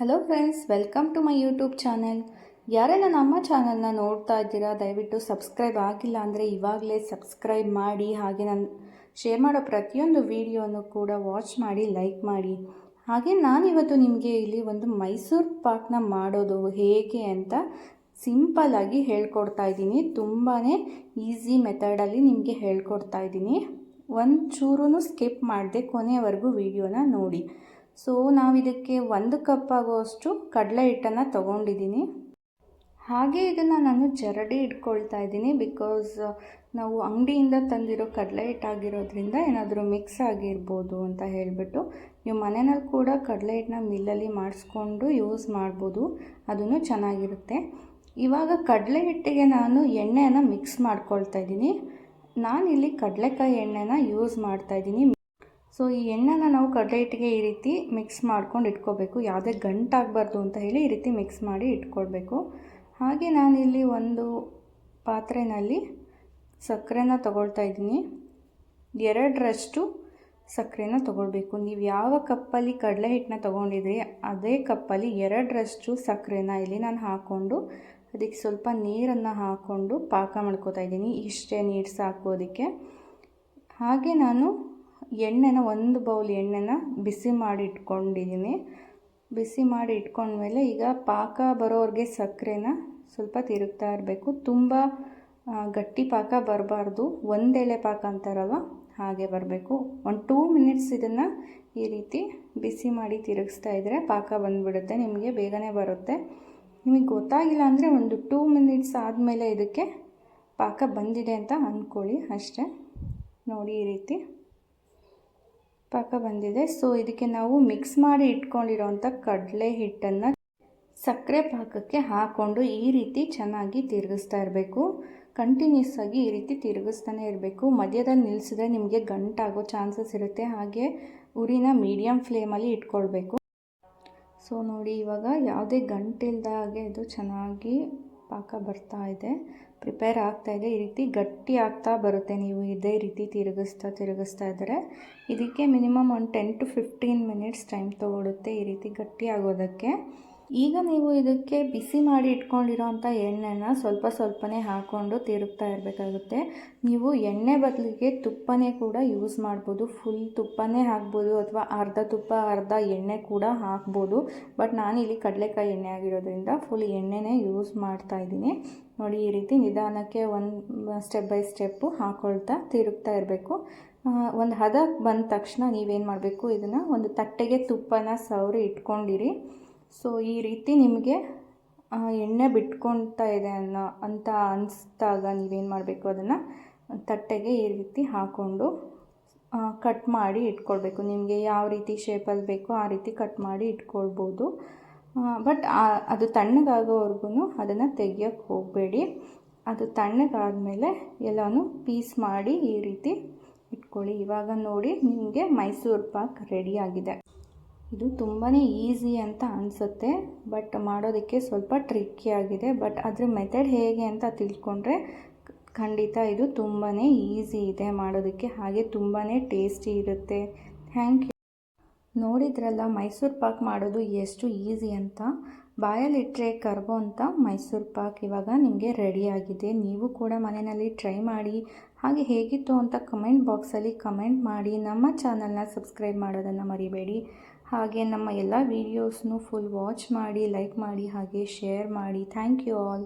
Hello friends welcome to my YouTube channel ಯಾರೆಲ್ಲ ನಮ್ಮ ಚಾನಲ್ನ ನೋಡ್ತಾ ಇದ್ದೀರಾ, ದಯವಿಟ್ಟು ಸಬ್ಸ್ಕ್ರೈಬ್ ಆಗಿಲ್ಲ ಅಂದರೆ ಇವಾಗಲೇ ಸಬ್ಸ್ಕ್ರೈಬ್ ಮಾಡಿ, ಹಾಗೆ ನಾನು ಶೇರ್ ಮಾಡೋ ಪ್ರತಿಯೊಂದು ವಿಡಿಯೋನು ಕೂಡ ವಾಚ್ ಮಾಡಿ ಲೈಕ್ ಮಾಡಿ. ಹಾಗೆ ನಾನಿವತ್ತು ನಿಮಗೆ ಇಲ್ಲಿ ಒಂದು ಮೈಸೂರು ಪಾಕ್ನ ಮಾಡೋದು ಹೇಗೆ ಅಂತ ಸಿಂಪಲ್ಲಾಗಿ ಹೇಳ್ಕೊಡ್ತಾ ಇದ್ದೀನಿ. ತುಂಬಾ ಈಸಿ ಮೆಥಡಲ್ಲಿ ನಿಮಗೆ ಹೇಳ್ಕೊಡ್ತಾ ಇದ್ದೀನಿ. ಒಂದು ಚೂರೂ ಸ್ಕಿಪ್ ಮಾಡದೆ ಕೊನೆಯವರೆಗೂ ವಿಡಿಯೋನ ನೋಡಿ. ಸೊ ನಾವು ಇದಕ್ಕೆ ಒಂದು ಕಪ್ ಆಗುವಷ್ಟು ಕಡಲೆ ಹಿಟ್ಟನ್ನು ತೊಗೊಂಡಿದ್ದೀನಿ ಹಾಗೆ ಇದನ್ನು ನಾನು ಜರಡಿ ಇಟ್ಕೊಳ್ತಾ ಇದ್ದೀನಿ ಬಿಕಾಸ್ ನಾವು ಅಂಗಡಿಯಿಂದ ತಂದಿರೋ ಕಡಲೆ ಹಿಟ್ಟಾಗಿರೋದ್ರಿಂದ ಏನಾದರೂ ಮಿಕ್ಸ್ ಆಗಿರ್ಬೋದು ಅಂತ ಹೇಳಿಬಿಟ್ಟು, ನೀವು ಮನೆಯಲ್ಲಿ ಕೂಡ ಕಡಲೆ ಹಿಟ್ಟನ್ನ ಮಿಲ್ಲಲ್ಲಿ ಮಾಡಿಸ್ಕೊಂಡು ಯೂಸ್ ಮಾಡ್ಬೋದು ಅದೂ ಚೆನ್ನಾಗಿರುತ್ತೆ. ಇವಾಗ ಕಡಲೆ ಹಿಟ್ಟಿಗೆ ನಾನು ಎಣ್ಣೆಯನ್ನು ಮಿಕ್ಸ್ ಮಾಡ್ಕೊಳ್ತಾ ಇದ್ದೀನಿ. ನಾನಿಲ್ಲಿ ಕಡಲೆಕಾಯಿ ಎಣ್ಣೆನ ಯೂಸ್ ಮಾಡ್ತಾ ಇದ್ದೀನಿ. ಸೊ, ಈ ಎಣ್ಣೆನ ನಾವು ಕಡಲೆ ಹಿಟ್ಟಿಗೆ ಈ ರೀತಿ ಮಿಕ್ಸ್ ಮಾಡ್ಕೊಂಡು ಇಟ್ಕೋಬೇಕು. ಯಾವುದೇ ಗಂಟಾಗಬಾರ್ದು ಅಂತ ಹೇಳಿ ಈ ರೀತಿ ಮಿಕ್ಸ್ ಮಾಡಿ ಇಟ್ಕೊಳ್ಬೇಕು. ಹಾಗೆ ನಾನಿಲ್ಲಿ ಒಂದು ಪಾತ್ರೆಯಲ್ಲಿ ಸಕ್ಕರೆನ ತಗೊಳ್ತಾ ಇದ್ದೀನಿ. ಎರಡರಷ್ಟು ಸಕ್ಕರೆನ ತೊಗೊಳ್ಬೇಕು. ನೀವು ಯಾವ ಕಪ್ಪಲ್ಲಿ ಕಡಲೆ ಹಿಟ್ಟನ್ನ ತೊಗೊಂಡಿದ್ರಿ, ಅದೇ ಕಪ್ಪಲ್ಲಿ ಎರಡರಷ್ಟು ಸಕ್ಕರೆನ ಇಲ್ಲಿ ನಾನು ಹಾಕ್ಕೊಂಡು ಅದಕ್ಕೆ ಸ್ವಲ್ಪ ನೀರನ್ನು ಹಾಕ್ಕೊಂಡು ಪಾಕ ಮಾಡ್ಕೋತಾ ಇದ್ದೀನಿ. ಇಷ್ಟೇ ನೀರು ಸಾಕು ಅದಕ್ಕೆ. ಹಾಗೆ ನಾನು ಎಣ್ಣೆನ, ಒಂದು ಬೌಲ್ ಎಣ್ಣೆನ ಬಿಸಿ ಮಾಡಿ ಇಟ್ಕೊಂಡಿದ್ದೀನಿ ಬಿಸಿ ಮಾಡಿ ಇಟ್ಕೊಂಡ್ಮೇಲೆ ಈಗ ಪಾಕ ಬರೋರಿಗೆ ಸಕ್ಕರೆನ ಸ್ವಲ್ಪ ತಿರುಗ್ತಾ ಇರಬೇಕು. ತುಂಬ ಗಟ್ಟಿ ಪಾಕ ಬರಬಾರ್ದು. ಒಂದೆಳೆ ಪಾಕ ಅಂತಾರಲ್ವ, ಹಾಗೆ ಬರಬೇಕು. ಒಂದು ಟೂ ಮಿನಿಟ್ಸ್ ಇದನ್ನು ಈ ರೀತಿ ಬಿಸಿ ಮಾಡಿ ತಿರುಗಿಸ್ತಾ ಇದ್ದರೆ ಪಾಕ ಬಂದುಬಿಡುತ್ತೆ, ನಿಮಗೆ ಬೇಗನೆ ಬರುತ್ತೆ. ನಿಮಗೆ ಗೊತ್ತಾಗಿಲ್ಲ ಅಂದರೆ ಒಂದು ಟೂ ಮಿನಿಟ್ಸ್ ಆದಮೇಲೆ ಇದಕ್ಕೆ ಪಾಕ ಬಂದಿದೆ ಅಂತ ಅಂದ್ಕೊಳ್ಳಿ ಅಷ್ಟೇ. ನೋಡಿ ಈ ರೀತಿ. ಪಾಕ ಬಂದಿದೆ. ಸೊ ಇದಕ್ಕೆ ನಾವು ಮಿಕ್ಸ್ ಮಾಡಿ ಇಟ್ಕೊಂಡಿರೋಂಥ ಕಡಲೆ ಹಿಟ್ಟನ್ನು ಸಕ್ಕರೆ ಪಾಕಕ್ಕೆ ಹಾಕ್ಕೊಂಡು ಈ ರೀತಿ ಚೆನ್ನಾಗಿ ತಿರುಗಿಸ್ತಾ ಇರಬೇಕು. ಕಂಟಿನ್ಯೂಸ್ ಆಗಿ ಈ ರೀತಿ ತಿರುಗಿಸ್ತಾನೆ ಇರಬೇಕು. ಮಧ್ಯದಲ್ಲಿ ನಿಲ್ಲಿಸಿದ್ರೆ ನಿಮಗೆ ಗಂಟಾಗೋ ಚಾನ್ಸಸ್ ಇರುತ್ತೆ. ಹಾಗೆ ಉರಿನ ಮೀಡಿಯಮ್ ಫ್ಲೇಮಲ್ಲಿ ಇಟ್ಕೊಳ್ಬೇಕು. ಸೊ ನೋಡಿ ಇವಾಗ ಯಾವುದೇ ಗಂಟಿಲ್ದಾಗೆ ಇದು ಚೆನ್ನಾಗಿ ಪಾಕ ಬರ್ತಾ ಇದೆ. ಪ್ರಿಪೇರ್ ಆಗ್ತಾ ಇದೆ. ಈ ರೀತಿ ಗಟ್ಟಿ ಆಗ್ತಾ ಬರುತ್ತೆ. ನೀವು ಇದೇ ರೀತಿ ತಿರುಗಿಸ್ತಾ ತಿರುಗಿಸ್ತಾ ಇದ್ದರೆ ಇದಕ್ಕೆ ಮಿನಿಮಮ್ ಒಂದು ten to fifteen minutes time ತೊಗೊಳುತ್ತೆ ಈ ರೀತಿ ಗಟ್ಟಿ ಆಗೋದಕ್ಕೆ. ಈಗ ನೀವು ಇದಕ್ಕೆ ಬಿಸಿ ಮಾಡಿ ಇಟ್ಕೊಂಡಿರೋ ಅಂಥ ಎಣ್ಣೆನ ಸ್ವಲ್ಪ ಸ್ವಲ್ಪನೇ ಹಾಕ್ಕೊಂಡು ತಿರುಗ್ತಾ ಇರಬೇಕಾಗುತ್ತೆ. ನೀವು ಎಣ್ಣೆ ಬದಲಿಗೆ ತುಪ್ಪನೇ ಕೂಡ ಯೂಸ್ ಮಾಡ್ಬೋದು. ಫುಲ್ ತುಪ್ಪನೇ ಹಾಕ್ಬೋದು ಅಥವಾ ಅರ್ಧ ತುಪ್ಪ, ಅರ್ಧ ಎಣ್ಣೆ ಕೂಡ ಹಾಕ್ಬೋದು. ಬಟ್ ನಾನು ಇಲ್ಲಿ ಕಡಲೆಕಾಯಿ ಎಣ್ಣೆ ಆಗಿರೋದ್ರಿಂದ ಫುಲ್ ಎಣ್ಣೆನೇ ಯೂಸ್ ಮಾಡ್ತಾ ಇದ್ದೀನಿ. ನೋಡಿ, ಈ ರೀತಿ ನಿಧಾನಕ್ಕೆ ಒಂದು ಸ್ಟೆಪ್ ಬೈ ಸ್ಟೆಪ್ಪು ಹಾಕ್ಕೊಳ್ತಾ ತಿರುಗ್ತಾ ಇರಬೇಕು. ಒಂದು ಹದ ಬಂದ ತಕ್ಷಣ ನೀವೇನು ಮಾಡಬೇಕು? ಇದನ್ನು ಒಂದು ತಟ್ಟೆಗೆ ತುಪ್ಪನ ಸವರಿ ಇಟ್ಕೊಂಡಿರಿ. ಸೊ, ಈ ರೀತಿ ನಿಮಗೆ ಎಣ್ಣೆ ಬಿಟ್ಕೊಳ್ತಾ ಇದೆ ಅನ್ನೋ, ಅಂತ ಅನಿಸ್ದಾಗ ನೀವೇನು ಮಾಡಬೇಕು ಅದನ್ನು? ತಟ್ಟೆಗೆ ಈ ರೀತಿ ಹಾಕ್ಕೊಂಡು ಕಟ್ ಮಾಡಿ ಇಟ್ಕೊಳ್ಬೇಕು. ನಿಮಗೆ ಯಾವ ರೀತಿ ಶೇಪಲ್ಲಿ ಬೇಕೋ ಆ ರೀತಿ ಕಟ್ ಮಾಡಿ ಇಟ್ಕೊಳ್ಬೋದು. ಬಟ್ ಅದು ತಣ್ಣಗಾಗೋವರೆಗೂ ಅದನ್ನು ತೆಗಿಯೋಕ್ಕೆ ಹೋಗಬೇಡಿ. ಅದು ತಣ್ಣಗಾದಮೇಲೆ ಎಲ್ಲನೂ ಪೀಸ್ ಮಾಡಿ ಈ ರೀತಿ ಇಟ್ಕೊಳ್ಳಿ. ಇವಾಗ ನೋಡಿ ನಿಮಗೆ ಮೈಸೂರು ಪಾಕ್ ರೆಡಿಯಾಗಿದೆ ಇದು ತುಂಬಾ ಈಸಿ ಅಂತ ಅನಿಸುತ್ತೆ, ಬಟ್ ಮಾಡೋದಕ್ಕೆ ಸ್ವಲ್ಪ ಟ್ರಿಕ್ಕಿ ಆಗಿದೆ. ಬಟ್ ಅದ್ರ ಮೆಥಡ್ ಹೇಗೆ ಅಂತ ತಿಳ್ಕೊಂಡ್ರೆ ಖಂಡಿತ ಇದು ತುಂಬಾ ಈಸಿ ಇದೆ ಮಾಡೋದಕ್ಕೆ, ಹಾಗೆ ತುಂಬಾ ಟೇಸ್ಟಿ ಇರುತ್ತೆ. Thank you. ನೋಡಿದ್ರಲ್ಲ, ಮೈಸೂರು ಪಾಕ್ ಮಾಡೋದು ಎಷ್ಟು ಈಸಿ ಅಂತ? ಬಾಯಲ್ಲಿಟ್ಟರೆ ಕರ್ಬೋ ಅಂತ ಮೈಸೂರು ಪಾಕ್ ಇವಾಗ ನಿಮಗೆ ರೆಡಿಯಾಗಿದೆ ನೀವು ಕೂಡ ಮನೆಯಲ್ಲಿ ಟ್ರೈ ಮಾಡಿ, ಹಾಗೆ ಹೇಗಿತ್ತು ಅಂತ ಕಮೆಂಟ್ ಬಾಕ್ಸಲ್ಲಿ ಕಮೆಂಟ್ ಮಾಡಿ. ನಮ್ಮ ಚಾನಲ್ನ ಸಬ್ಸ್ಕ್ರೈಬ್ ಮಾಡೋದನ್ನು ಮರಿಬೇಡಿ. ಹಾಗೆ ನಮ್ಮ ಎಲ್ಲ ವೀಡಿಯೋಸ್ನು ಫುಲ್ ವಾಚ್ ಮಾಡಿ ಲೈಕ್ ಮಾಡಿ, ಹಾಗೆ ಶೇರ್ ಮಾಡಿ. Thank you all